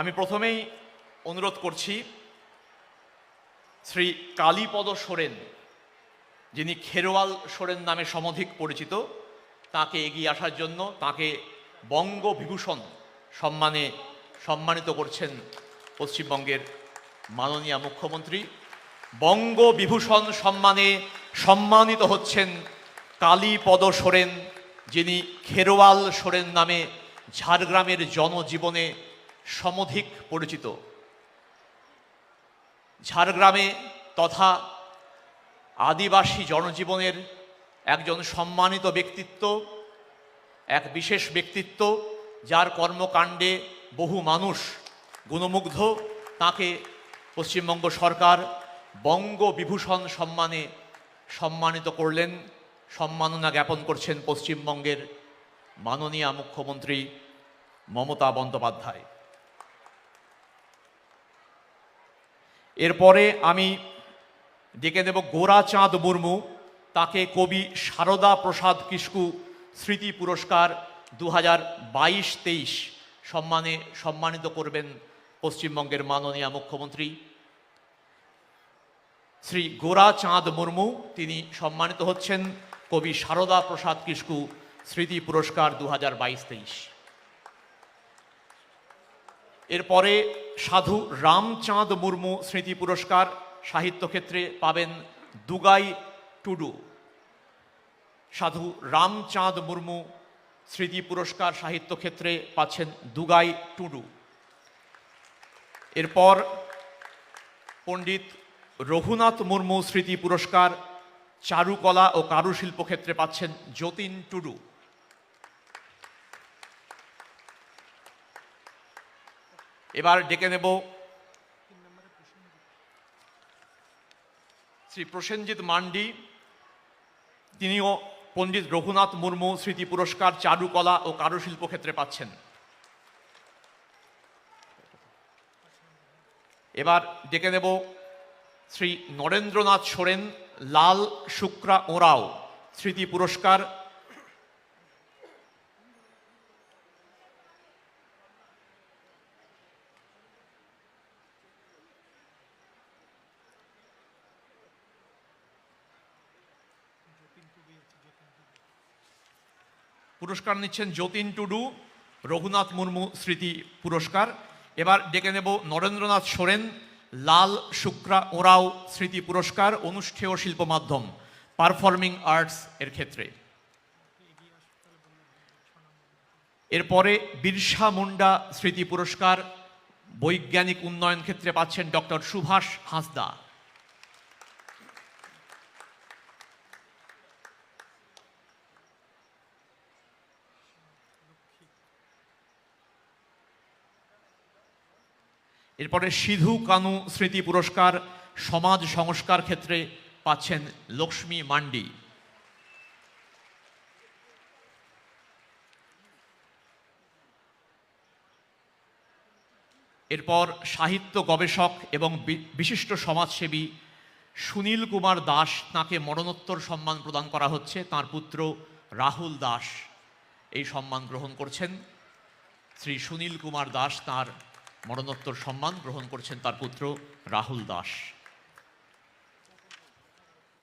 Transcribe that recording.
আমি প্রথমেই অনুরোধ করছি শ্রী কালীপদ সোরেন, যিনি খেরোয়াল সোরেন নামে সমধিক পরিচিত, তাকে এগিয়ে আসার জন্য তাকে বঙ্গ বিভূষণ সম্মানে সম্মানিত করছেন পশ্চিমবঙ্গের মাননীয় মুখ্যমন্ত্রী। বঙ্গ বিভূষণ সম্মানে সম্মানিত হচ্ছেন কালীপদ সোরেন, যিনি খেরোয়াল সোরেন নামে ঝাড়গ্রামের জনজীবনে সমধিক পরিচিত। ঝাড়গ্রামে তথা আদিবাসী জনজীবনের একজন সম্মানিত ব্যক্তিত্ব, এক বিশেষ ব্যক্তিত্ব, যার কর্মকাণ্ডে বহু মানুষ গুণমুগ্ধ। তাকে পশ্চিমবঙ্গ সরকার বঙ্গ বিভূষণ সম্মানে সম্মানিত করলেন, সম্মাননা জ্ঞাপন করছেন পশ্চিমবঙ্গের মাননীয় মুখ্যমন্ত্রী মমতা বন্দ্যোপাধ্যায়। এরপরে আমি ডেকে নেব গোরাচাঁদ মুর্মু, তাকে কবি সারদা প্রসাদ কিস্কু স্মৃতি পুরস্কার দু হাজার বাইশ তেইশ সম্মানে সম্মানিত করবেন পশ্চিমবঙ্গের মাননীয় মুখ্যমন্ত্রী। শ্রী গোরাচাঁদ মুর্মু, তিনি সম্মানিত হচ্ছেন কবি সারদা প্রসাদ কিস্কু স্মৃতি পুরস্কার দু হাজার বাইশ তেইশ। এরপরে সাধু রামচাঁদ মুর্মু স্মৃতি পুরস্কার সাহিত্য ক্ষেত্রে পাবেন দুগাই টুডু। সাধু রামচাঁদ মুর্মু স্মৃতি পুরস্কার সাহিত্য ক্ষেত্রে পাচ্ছেন দুগাই টুডু। এরপর পণ্ডিত রঘুনাথ মুর্মু স্মৃতি পুরস্কার চারুকলা ও কারুশিল্প ক্ষেত্রে পাচ্ছেন যতীন টুডু। এবার ডেকে নেব শ্রী প্রসেনজিৎ মান্ডি, তিনিও পণ্ডিত রঘুনাথ মুর্মু স্মৃতি পুরস্কার, চারুকলা ও কারুশিল্প ক্ষেত্রে পাচ্ছেন। এবার ডেকে নেব শ্রী নরেন্দ্রনাথ সোরেন, লাল শুক্রা ওরাও স্মৃতি পুরস্কার পুরস্কার নিচ্ছেন যতীন টুডু, রঘুনাথ মুর্মু স্মৃতি পুরস্কার। এবার ডেকে নেব নরেন্দ্রনাথ সোরেন, লাল শুক্রা ওরাও স্মৃতি পুরস্কার, অনুষ্ঠেয় শিল্প মাধ্যম, পারফর্মিং আর্টস এর ক্ষেত্রে। এরপরে বিরসা মুন্ডা স্মৃতি পুরস্কার, বৈজ্ঞানিক উন্নয়ন ক্ষেত্রে পাচ্ছেন ডক্টর সুভাষ হাঁসদা। এরপরে সিধু কানু স্মৃতি পুরস্কার, সমাজ সংস্কার ক্ষেত্রে পাচ্ছেন লক্ষ্মী মান্ডি। এরপর সাহিত্য গবেষক এবং বিশিষ্ট সমাজসেবী সুনীল কুমার দাস তাঁকে মরণোত্তর সম্মান প্রদান করা হচ্ছে। তার পুত্র রাহুল দাস এই সম্মান গ্রহণ করছেন। শ্রী সুনীল কুমার দাস তার মরণোত্তর সম্মান গ্রহণ করছেন তার পুত্র রাহুল দাস।